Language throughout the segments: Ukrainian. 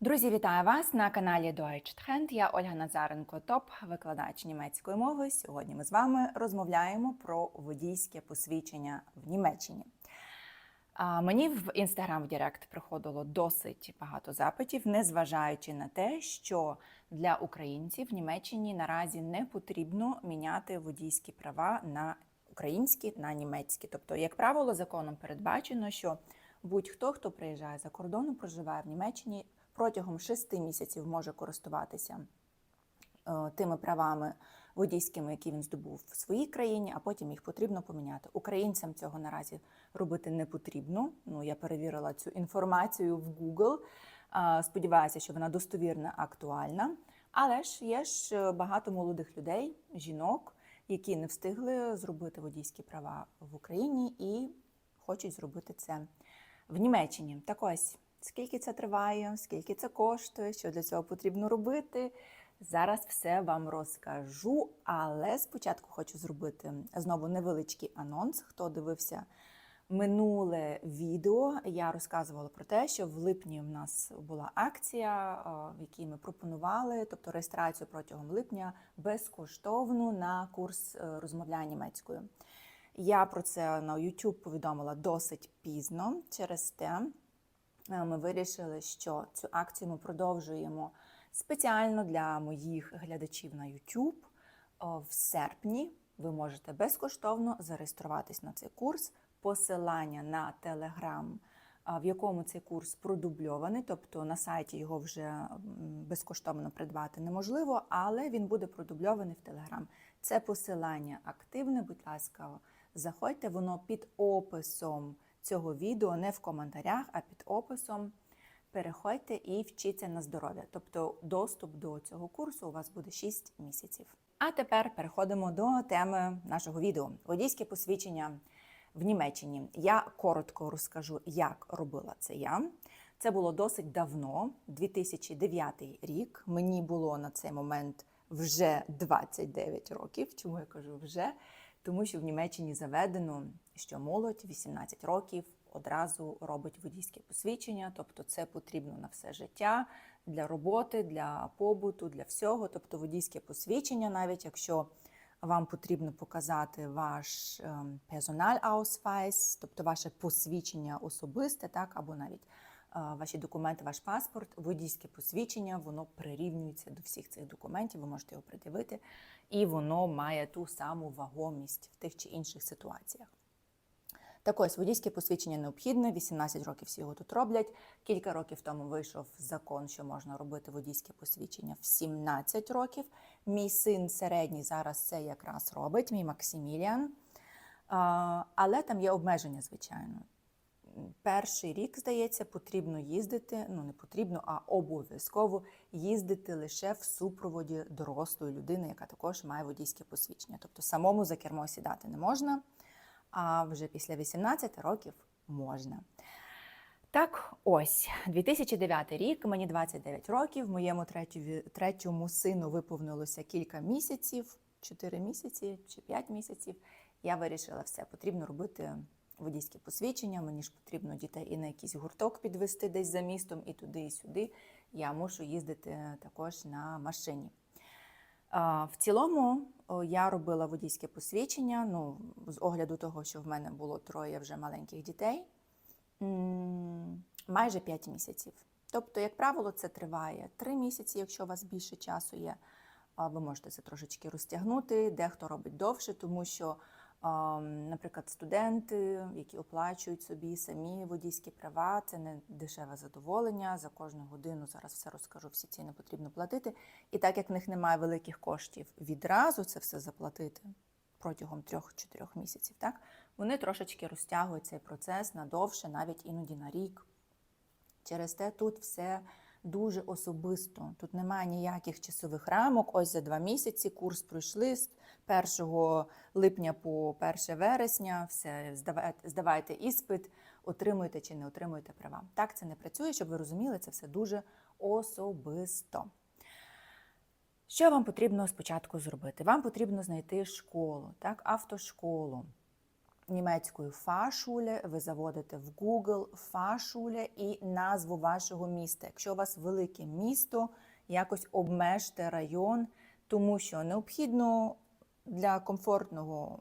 Друзі, вітаю вас на каналі Deutsch. Я Ольга Назаренко, топ викладач німецької мови. Сьогодні ми з вами розмовляємо про водійське посвідчення в Німеччині. Мені в інстаграм в Директ приходило досить багато запитів, незважаючи на те, що для українців в Німеччині наразі не потрібно міняти водійські права на українські на німецькі. Тобто, як правило, законом передбачено, що будь-хто, хто приїжджає за кордону, проживає в Німеччині, протягом шести місяців може користуватися е, тими правами водійськими, які він здобув в своїй країні, а потім їх потрібно поміняти. Українцям цього наразі робити не потрібно. Ну я перевірила цю інформацію в Google. Сподіваюся, що вона достовірна, актуальна. Але ж є ж е, багато молодих людей, жінок, які не встигли зробити водійські права в Україні і хочуть зробити це в Німеччині. Так ось, скільки це триває, скільки це коштує, що для цього потрібно робити. Зараз все вам розкажу, але спочатку хочу зробити знову невеличкий анонс. Хто дивився минуле відео, я розказувала про те, що в липні в нас була акція, в якій ми пропонували, тобто реєстрацію протягом липня безкоштовну на курс е, розмовляння німецькою. Я про це на YouTube повідомила досить пізно. Через те ми вирішили, що цю акцію ми продовжуємо спеціально для моїх глядачів на YouTube в серпні. Ви можете безкоштовно зареєструватись на цей курс. Посилання на Telegram, в якому цей курс продубльований, тобто на сайті його вже безкоштовно придбати неможливо, але він буде продубльований в Telegram. Це посилання активне, будь ласка, заходьте, воно під описом цього відео, не в коментарях, а під описом. Переходьте і вчіться на здоров'я. Тобто доступ до цього курсу у вас буде 6 місяців. А тепер переходимо до теми нашого відео: водійське посвідчення в Німеччині. Я коротко розкажу, як робила це я. Це було досить давно, 2009 рік. Мені було на цей момент вже 29 років. Чому я кажу вже? Тому що в Німеччині заведено, що молодь 18 років одразу робить водійське посвідчення, тобто це потрібно на все життя для роботи, для побуту, для всього. Тобто водійське посвідчення, навіть якщо вам потрібно показати ваш ем, персоналаусвайс, тобто ваше посвідчення особисте, так або навіть е, ваші документи, ваш паспорт, водійське посвідчення, воно прирівнюється до всіх цих документів. Ви можете його придивити, і воно має ту саму вагомість в тих чи інших ситуаціях. Так ось водійське посвідчення необхідне, 18 років всі його тут роблять. Кілька років тому вийшов закон, що можна робити водійське посвідчення в 17 років. Мій син середній зараз це якраз робить, мій Максиміліан. Але там є обмеження, звичайно. Перший рік, здається, потрібно їздити, ну не потрібно, а обов'язково їздити лише в супроводі дорослої людини, яка також має водійське посвідчення. Тобто самому за кермо сідати не можна а вже після 18 років можна. Так, ось 2009 рік, мені 29 років. Моєму третьому сину виповнилося кілька місяців, 4 місяці чи 5 місяців. Я вирішила все, потрібно робити водійське посвідчення. Мені ж потрібно дітей і на якийсь гурток підвести десь за містом, і туди, і сюди. Я мушу їздити також на машині. В цілому я робила водійське посвідчення. Ну, з огляду того, що в мене було троє вже маленьких дітей, майже 5 місяців. Тобто, як правило, це триває 3 місяці, якщо у вас більше часу є. Ви можете це трошечки розтягнути, дехто робить довше, тому що, наприклад, студенти, які оплачують собі самі водійські права, це не дешеве задоволення. За кожну годину зараз все розкажу, всі ціни потрібно платити. І так як в них немає великих коштів відразу це все заплатити протягом 3-4 місяців, так вони трошечки розтягують цей процес на довше, навіть іноді на рік. Через те тут все дуже особисто. Тут немає ніяких часових рамок. Ось за два місяці курс пройшли з 1 липня по 1 вересня. Все здавайте, іспит, отримуєте чи не отримуєте права. Так це не працює, щоб ви розуміли, це все дуже особисто. Що вам потрібно спочатку зробити? Вам потрібно знайти школу, так, автошколу. Німецькою Фашуле, ви заводите в Google Фашуле і назву вашого міста. Якщо у вас велике місто, якось обмежте район, тому що необхідно для комфортного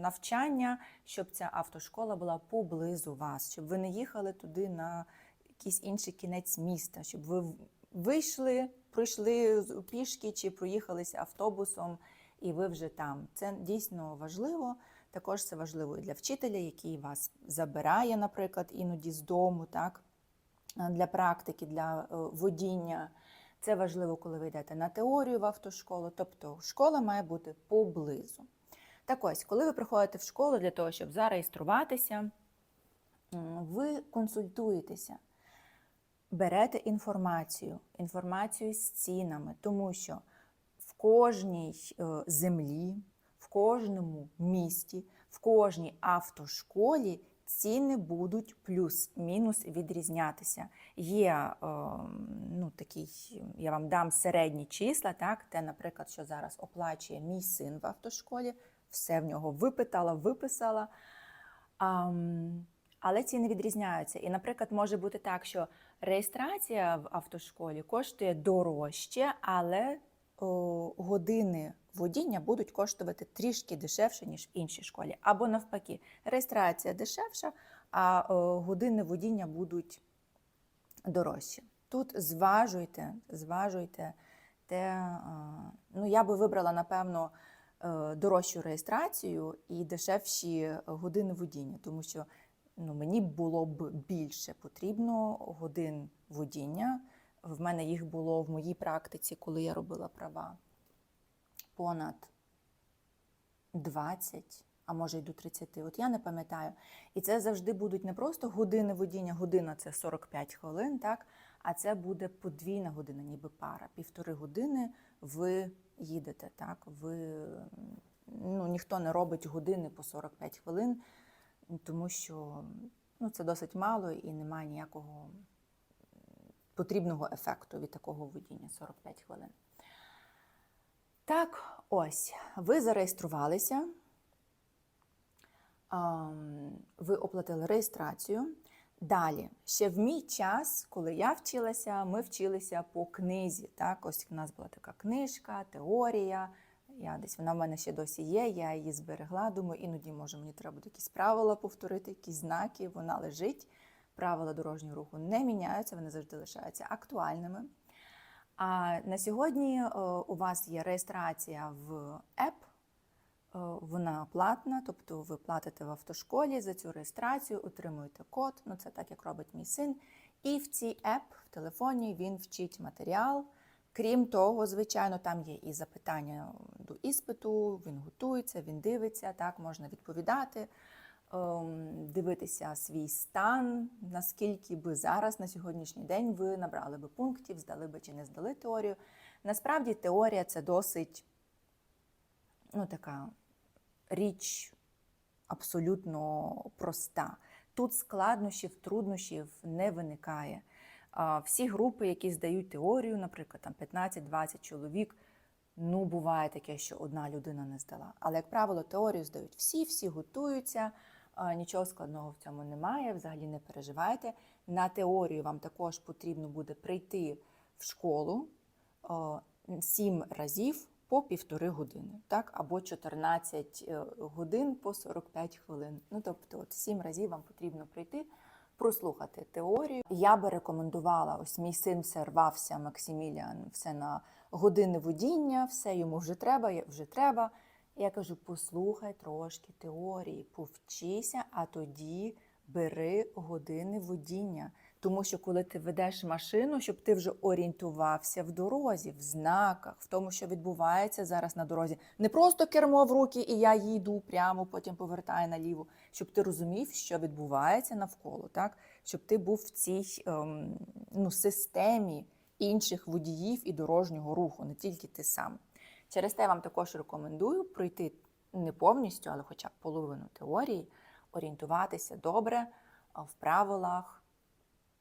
навчання, щоб ця автошкола була поблизу вас, щоб ви не їхали туди на якийсь інший кінець міста, щоб ви вийшли, пройшли пішки чи проїхалися автобусом, і ви вже там. Це дійсно важливо. Також це важливо і для вчителя, який вас забирає, наприклад, іноді з дому, так, е, для практики, для е, водіння. Це важливо, коли ви йдете на теорію в автошколу. Тобто школа має бути поблизу. Так ось, коли ви приходите в школу для того, щоб зареєструватися, ви консультуєтеся, берете інформацію, інформацію з цінами, тому що в кожній е, землі, кожному місті, в кожній автошколі ціни будуть плюс-мінус відрізнятися. Є е, ну, такий, я вам дам середні числа, так, те, наприклад, що зараз оплачує мій син в автошколі, все в нього випитала, виписала. Ам, але ціни відрізняються. І, наприклад, може бути так, що реєстрація в автошколі коштує дорожче, але о, години водіння будуть коштувати трішки дешевше, ніж в іншій школі. Або навпаки, реєстрація дешевша, а години водіння будуть дорожчі. Тут зважуйте, зважуйте те, ну я би вибрала, напевно, е, дорожчу реєстрацію і дешевші години водіння, тому що ну, мені було б більше потрібно годин водіння. В мене їх було в моїй практиці, коли я робила права, понад 20, а може й до 30. От я не пам'ятаю. І це завжди будуть не просто години водіння, година це 45 хвилин, так? а це буде подвійна година, ніби пара. Півтори години ви їдете. так? Ви, ну, ніхто не робить години по 45 хвилин, тому що ну, це досить мало і немає ніякого потрібного ефекту від такого водіння 45 хвилин. Так, ось, ви зареєструвалися, ви оплатили реєстрацію. Далі, ще в мій час, коли я вчилася, ми вчилися по книзі. Так, ось у нас була така книжка, теорія. Я десь вона в мене ще досі є, я її зберегла. Думаю, іноді може мені треба буде якісь правила повторити, якісь знаки. Вона лежить. Правила дорожнього руху не міняються, вони завжди лишаються актуальними. А на сьогодні е, у вас є реєстрація в ЕП, вона платна, тобто ви платите в автошколі за цю реєстрацію, отримуєте код, ну це так, як робить мій син. І в цій еп в телефоні він вчить матеріал. Крім того, звичайно, там є і запитання до іспиту, він готується, він дивиться, так, можна відповідати, дивитися свій стан, наскільки би зараз, на сьогоднішній день, ви набрали би пунктів, здали би чи не здали теорію. Насправді теорія це досить ну, така річ абсолютно проста. Тут складнощів, труднощів не виникає. Всі групи, які здають теорію, наприклад, там 15-20 чоловік, ну буває таке, що одна людина не здала. Але, як правило, теорію здають всі, всі готуються, нічого складного в цьому немає, взагалі не переживайте. На теорію вам також потрібно буде прийти в школу сім разів по півтори години, так, або 14 е, годин по 45 хвилин. Ну, тобто, от 7 разів вам потрібно прийти, прослухати теорію. Я би рекомендувала, ось мій син все рвався, Максиміліан, все на години водіння, все йому вже треба, вже треба. Я кажу, послухай трошки теорії, повчися, а тоді бери години водіння. Тому що коли ти ведеш машину, щоб ти вже орієнтувався в дорозі, в знаках, в тому, що відбувається зараз на дорозі. Не просто кермо в руки, і я їду прямо, потім повертаю наліво, щоб ти розумів, що відбувається навколо, так? щоб ти був в цій ем, ну, системі інших водіїв і дорожнього руху, не тільки ти сам. Через те я вам також рекомендую пройти не повністю, але хоча б половину теорії, орієнтуватися добре в правилах,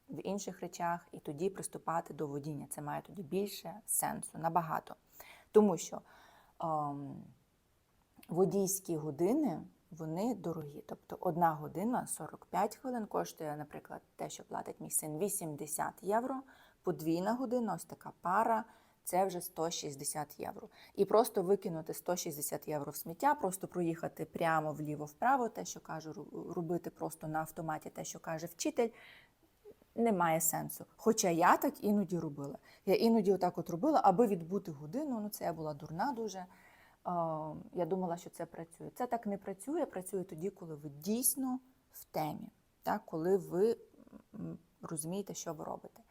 в інших речах, і тоді приступати до водіння. Це має тоді більше сенсу, набагато. Тому що ем, водійські години вони дорогі. Тобто одна година 45 хвилин коштує, наприклад, те, що платить мій син 80 євро, подвійна година, ось така пара. Це вже 160 євро. І просто викинути 160 євро в сміття, просто проїхати прямо вліво-вправо, те, що каже, робити просто на автоматі, те, що каже вчитель, немає сенсу. Хоча я так іноді робила. Я іноді отак от робила, аби відбути годину. Ну, це я була дурна дуже. Я думала, що це працює. Це так не працює. Працює тоді, коли ви дійсно в темі, так? коли ви розумієте, що ви робите.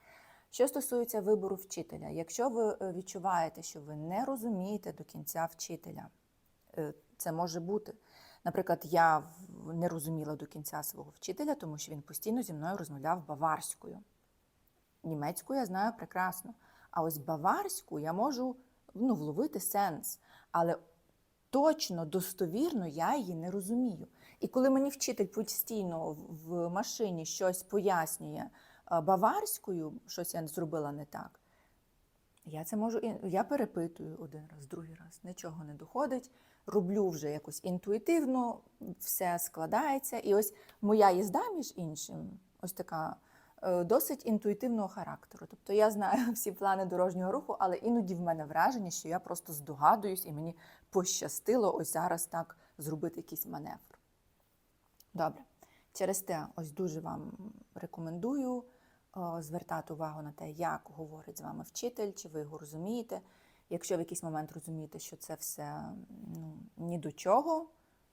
Що стосується вибору вчителя, якщо ви е, відчуваєте, що ви не розумієте до кінця вчителя, е, це може бути. Наприклад, я не розуміла до кінця свого вчителя, тому що він постійно зі мною розмовляв баварською. Німецьку я знаю прекрасно. А ось баварську я можу ну, вловити сенс, але точно, достовірно я її не розумію. І коли мені вчитель постійно в- машині щось пояснює баварською, щось я зробила не так, я це можу я перепитую один раз, другий раз, нічого не доходить. Роблю вже якось інтуїтивно, все складається. І ось моя їзда, між іншим, ось така е, досить інтуїтивного характеру. Тобто я знаю всі плани дорожнього руху, але іноді в мене враження, що я просто здогадуюсь, і мені пощастило ось зараз так зробити якийсь маневр. Добре. Через те, ось дуже вам рекомендую звертати увагу на те, як говорить з вами вчитель, чи ви його розумієте. Якщо в якийсь момент розумієте, що це все ну, ні до чого,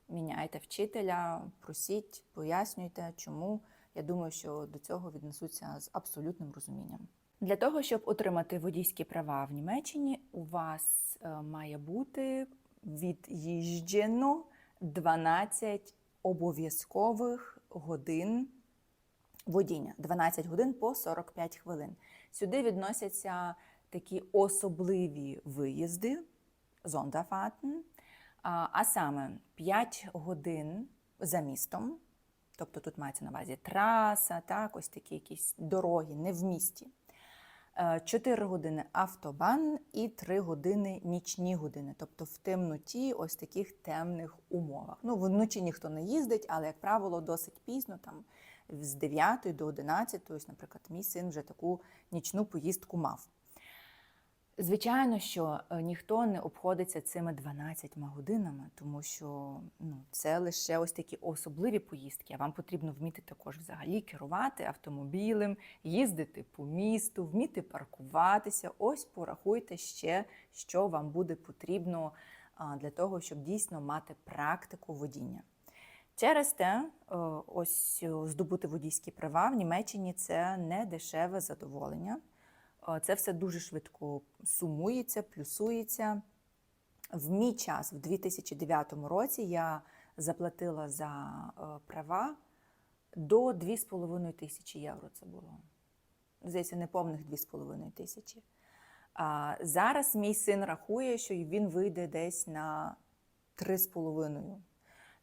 міняйте вчителя, просіть, пояснюйте, чому. Я думаю, що до цього віднесуться з абсолютним розумінням. Для того, щоб отримати водійські права в Німеччині, у вас е, має бути від'їжджено 12 обов'язкових годин водіння 12 годин по 45 хвилин. Сюди відносяться такі особливі виїзди, зондафатен, а а саме 5 годин за містом, тобто тут мається на увазі траса, так, ось такі якісь дороги, не в місті. 4 години автобан і 3 години нічні години, тобто в темноті, ось таких темних умовах. Ну, вночі ніхто не їздить, але, як правило, досить пізно, там з 9 до 11, ось, наприклад, мій син вже таку нічну поїздку мав. Звичайно, що е, ніхто не обходиться цими 12 годинами, тому що ну, це лише ось такі особливі поїздки. А вам потрібно вміти також взагалі керувати автомобілем, їздити по місту, вміти паркуватися. Ось порахуйте ще, що вам буде потрібно для того, щоб дійсно мати практику водіння. Через те, е, ось е, здобути водійські права в Німеччині це не дешеве задоволення. Е, Це все дуже швидко сумується, плюсується. В мій час, в 2009 році, я заплатила за права до 2,5 тисячі євро. Це було. Здається, неповних 2,5 тисячі. Зараз мій син рахує, що він вийде десь на 3,5.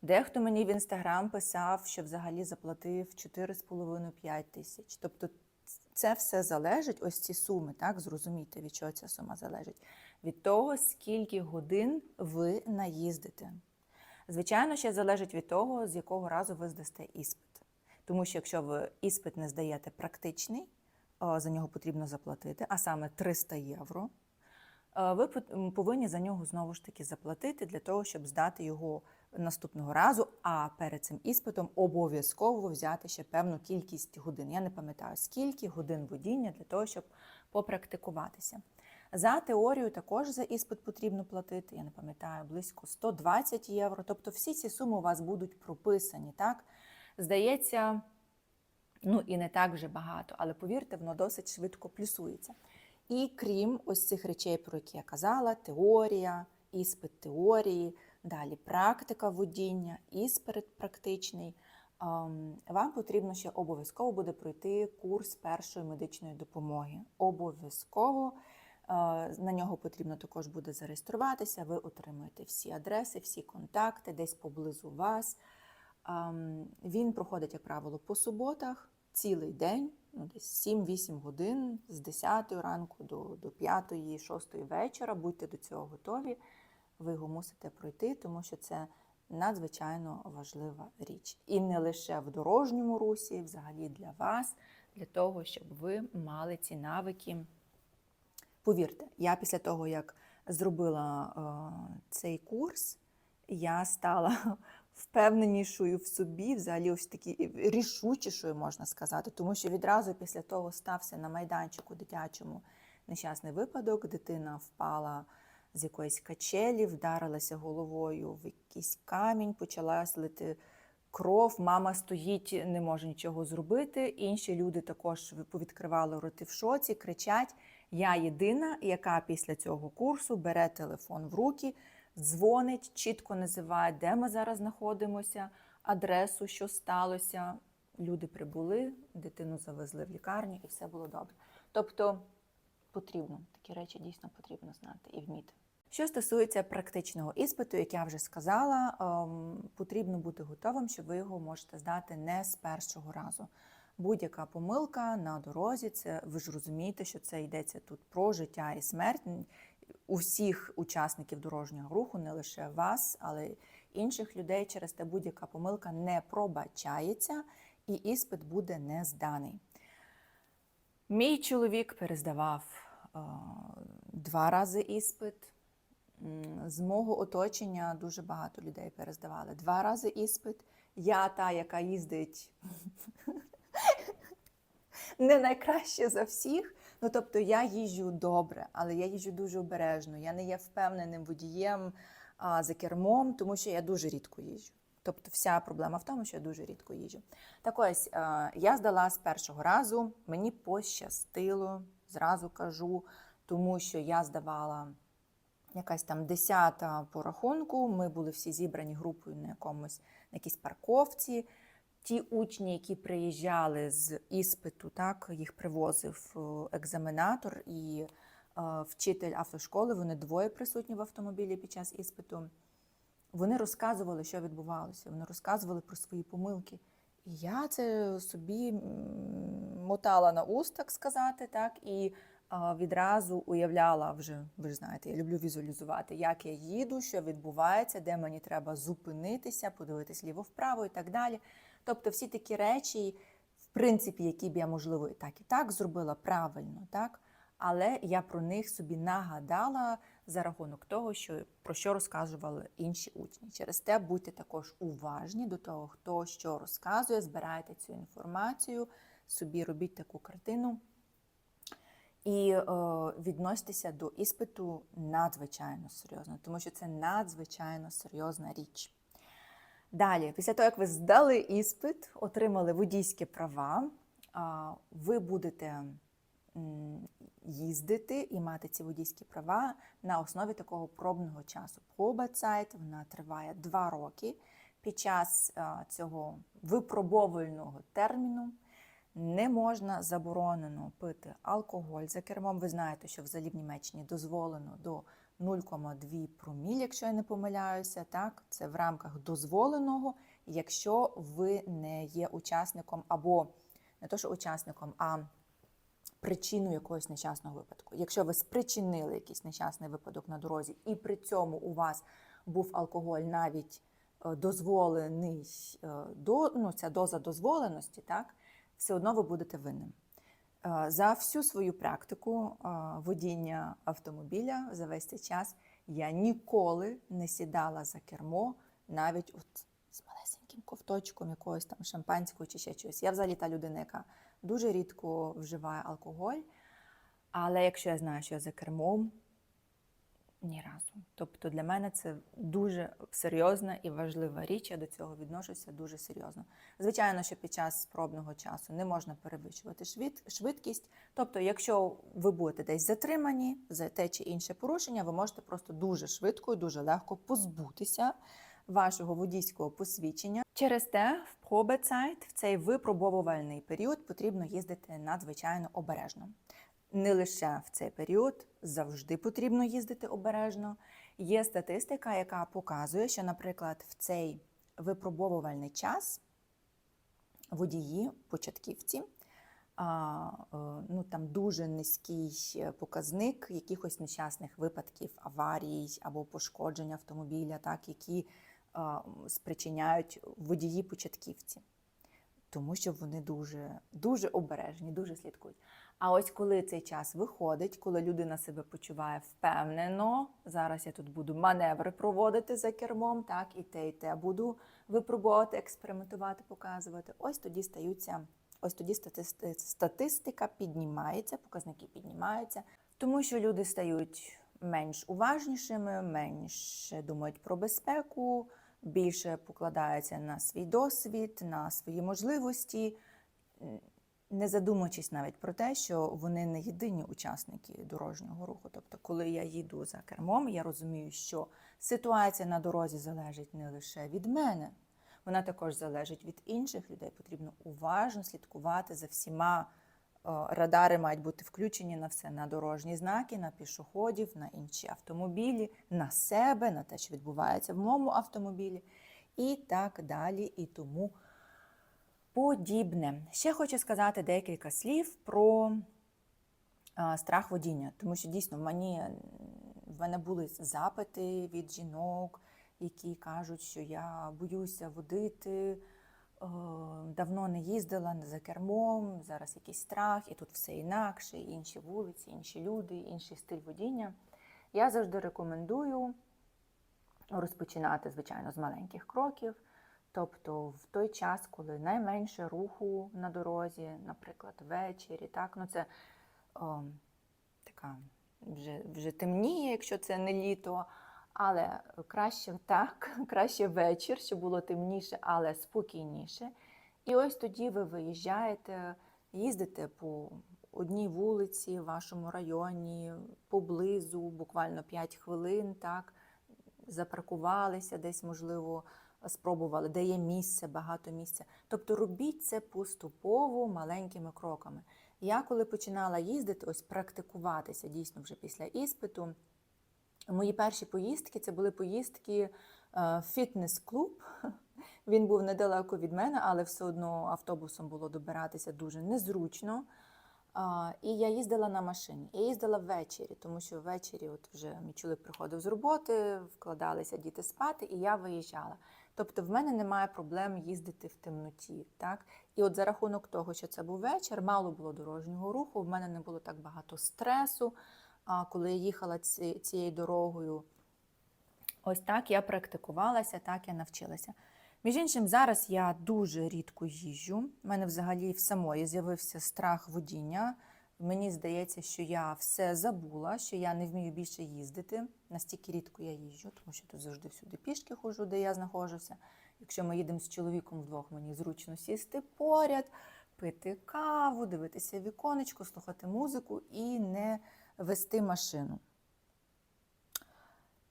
Дехто мені в інстаграм писав, що взагалі заплатив 4,5-5 тисяч. Тобто це все залежить, ось ці суми, так, зрозумійте, від чого ця сума залежить. Від того, скільки годин ви наїздите. Звичайно, ще залежить від того, з якого разу ви здасте іспит. Тому що якщо ви іспит не здаєте практичний, за нього потрібно заплатити, а саме 300 євро. Ви повинні за нього знову ж таки заплатити для того, щоб здати його наступного разу. А перед цим іспитом обов'язково взяти ще певну кількість годин. Я не пам'ятаю, скільки годин водіння для того, щоб попрактикуватися. За теорію також за іспит потрібно платити, я не пам'ятаю, близько 120 євро. Тобто всі ці суми у вас будуть прописані, так? Здається, ну і не так вже багато, але повірте, воно досить швидко плюсується. І крім ось цих речей, про які я казала: теорія, іспит теорії, далі практика водіння, іспит практичний. Вам потрібно ще обов'язково буде пройти курс першої медичної допомоги. Обов'язково е, на нього потрібно також буде зареєструватися. Ви отримуєте всі адреси, всі контакти десь поблизу вас. Він проходить, як правило, по суботах цілий день, ну, десь 7-8 годин з 10 ранку до 5-6 вечора. Будьте до цього готові. Ви його мусите пройти, тому що це надзвичайно важлива річ. І не лише в дорожньому русі, взагалі для вас, для того, щоб ви мали ці навики. Повірте, я після того, як зробила е, цей курс, я стала впевненішою в собі, взагалі ось такі рішучішою, можна сказати, тому що відразу після того стався на майданчику дитячому нещасний випадок. Дитина впала з якоїсь качелі, вдарилася головою в якийсь камінь, почала лити кров. Мама стоїть, не може нічого зробити. Інші люди також повідкривали роти в шоці, кричать. Я єдина, яка після цього курсу бере телефон в руки, дзвонить, чітко називає, де ми зараз знаходимося, адресу, що сталося. Люди прибули, дитину завезли в лікарню і все було добре. Тобто потрібно такі речі дійсно потрібно знати і вміти. Що стосується практичного іспиту, як я вже сказала, ем, потрібно бути готовим, що ви його можете здати не з першого разу. Будь-яка помилка на дорозі, це ви ж розумієте, що це йдеться тут про життя і смерть усіх учасників дорожнього руху, не лише вас, але й інших людей. Через те будь-яка помилка не пробачається, і іспит буде не зданий. Мій чоловік перездавав е, два рази іспит. З мого оточення дуже багато людей перездавали два рази іспит. Я та, яка їздить не найкраще за всіх. Ну, тобто я їжджу добре, але я їжджу дуже обережно. Я не є впевненим водієм а, за кермом, тому що я дуже рідко їжджу. Тобто, вся проблема в тому, що я дуже рідко їжджу. Так ось е, я здала з першого разу, мені пощастило, зразу кажу, тому що я здавала якась там десята по рахунку. Ми були всі зібрані групою на якомусь на якійсь парковці. Ті учні, які приїжджали з іспиту, так їх привозив е, екзаменатор і е, вчитель автошколи. Вони двоє присутні в автомобілі під час іспиту. Вони розказували, що відбувалося. Вони розказували про свої помилки. І я це собі мотала на уст, так сказати, так, і відразу уявляла вже, ви ж знаєте, я люблю візуалізувати, як я їду, що відбувається, де мені треба зупинитися, подивитись ліво-вправо і так далі. Тобто, всі такі речі, в принципі, які б я, можливо, і так, і так зробила правильно, так? Але я про них собі нагадала за рахунок того, що про що розказували інші учні. Через те будьте також уважні до того, хто що розказує, збирайте цю інформацію, собі робіть таку картину. І е, відноситися до іспиту надзвичайно серйозно, тому що це надзвичайно серйозна річ. Далі, після того, як ви здали іспит, отримали водійські права, а, ви будете їздити і мати ці водійські права на основі такого пробного часу. Пробацайт вона триває два роки. Під час а, цього випробовувального терміну не можна заборонено пити алкоголь за кермом. Ви знаєте, що взагалі в Німеччині дозволено до 0,2 проміль, якщо я не помиляюся. Так, це в рамках дозволеного, якщо ви не є учасником або не то, що учасником, а причиною якогось нещасного випадку. Якщо ви спричинили якийсь нещасний випадок на дорозі, і при цьому у вас був алкоголь навіть е, дозволений е, до ну, ця доза дозволеності, так, все одно ви будете винним. Е, За всю свою практику е, водіння автомобіля за весь цей час я ніколи не сідала за кермо, навіть от з малесеньким ковточком якогось там шампанського чи ще чогось. Я взагалі та людина, яка дуже рідко вживає алкоголь. Але якщо я знаю, що я за кермом, ні разу. Тобто для мене це дуже серйозна і важлива річ. Я до цього відношуся дуже серйозно. Звичайно, що під час пробного часу не можна перевищувати швидкість. Тобто, якщо ви будете десь затримані за те чи інше порушення, ви можете просто дуже швидко і дуже легко позбутися вашого водійського посвідчення. Через те в пробецайт, в цей випробовувальний період потрібно їздити надзвичайно обережно. Не лише в цей період завжди потрібно їздити обережно. Є статистика, яка показує, що, наприклад, в цей випробовувальний час водії, початківці, е, ну там дуже низький показник якихось нещасних випадків, аварій або пошкоджень автомобіля, так які спричиняють водії-початківці, тому що вони дуже, дуже обережні, дуже слідкують. А ось коли цей час виходить, коли людина себе почуває впевнено, зараз я тут буду маневри проводити за кермом, так, і те, і те буду випробувати, експериментувати, показувати. Ось тоді стаються, ось тоді статистика піднімається, показники піднімаються, тому що люди стають менш уважнішими, менше думають про безпеку, більше покладаються на свій досвід, на свої можливості не задумуючись навіть про те, що вони не єдині учасники дорожнього руху. Тобто, коли я їду за кермом, я розумію, що ситуація на дорозі залежить не лише від мене, вона також залежить від інших людей. Потрібно уважно слідкувати за всіма. О, Радари мають бути включені на все, на дорожні знаки, на пішоходів, на інші автомобілі, на себе, на те, що відбувається в моєму автомобілі, і так далі. І тому подібне. Ще хочу сказати декілька слів про страх водіння, тому що дійсно в мені в мене були запити від жінок, які кажуть, що я боюся водити. е, Давно не їздила за кермом, зараз якийсь страх, і тут все інакше, інші вулиці, інші люди, інший стиль водіння. Я завжди рекомендую розпочинати, звичайно, з маленьких кроків. Тобто в той час, коли найменше руху на дорозі, наприклад, ввечері, так, ну це о, така вже, вже темніє, якщо це не літо, але краще так, краще вечір, щоб було темніше, але спокійніше. І ось тоді ви виїжджаєте, їздите по одній вулиці в вашому районі, поблизу, буквально 5 хвилин, так, запаркувалися десь, можливо, спробували, де є місце, багато місця. Тобто робіть це поступово маленькими кроками. Я коли починала їздити, ось практикуватися дійсно вже після іспиту. Мої перші поїздки це були поїздки е, в фітнес-клуб. Він був недалеко від мене, але все одно автобусом було добиратися дуже незручно. А, І я їздила на машині. Я їздила ввечері, тому що ввечері от вже мій чоловік приходив з роботи, вкладалися діти спати, і я виїжджала. Тобто в мене немає проблем їздити в темноті. Так? І от за рахунок того, що це був вечір, мало було дорожнього руху, в мене не було так багато стресу. А коли я їхала ці- цією дорогою, ось так я практикувалася, так я навчилася. Між іншим, зараз я дуже рідко їжджу. У мене взагалі в самої з'явився страх водіння. Мені здається, що я все забула, що я не вмію більше їздити. Настільки рідко я їжджу, тому що тут завжди всюди пішки ходжу, де я знаходжуся. Якщо ми їдемо з чоловіком вдвох, мені зручно сісти поряд, пити каву, дивитися віконечко, слухати музику і не вести машину.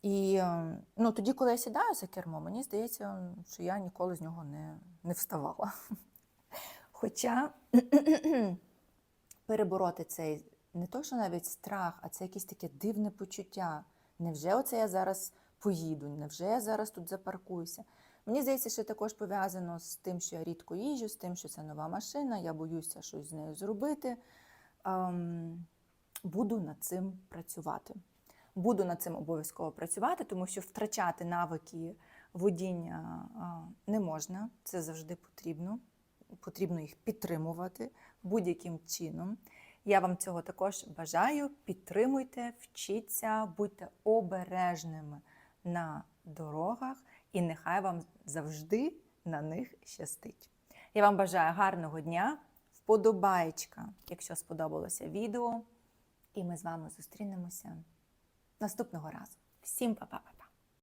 І е, ну, тоді, коли я сідаю за кермо, мені здається, що я ніколи з нього не, не вставала. Хоча перебороти цей не то, що навіть страх, а це якесь таке дивне почуття. Невже оце я зараз поїду? Невже я зараз тут запаркуюся? Мені здається, що також пов'язано з тим, що я рідко їжджу, з тим, що це нова машина, я боюся щось з нею зробити. Ем, буду над цим працювати. Буду над цим обов'язково працювати, тому що втрачати навики водіння не можна, це завжди потрібно. Потрібно їх підтримувати будь-яким чином. Я вам цього також бажаю. Підтримуйте, вчіться, будьте обережними на дорогах, і нехай вам завжди на них щастить. Я вам бажаю гарного дня, вподобаєчка, якщо сподобалося відео. І ми з вами зустрінемося наступного разу. Всім па-па-па-па!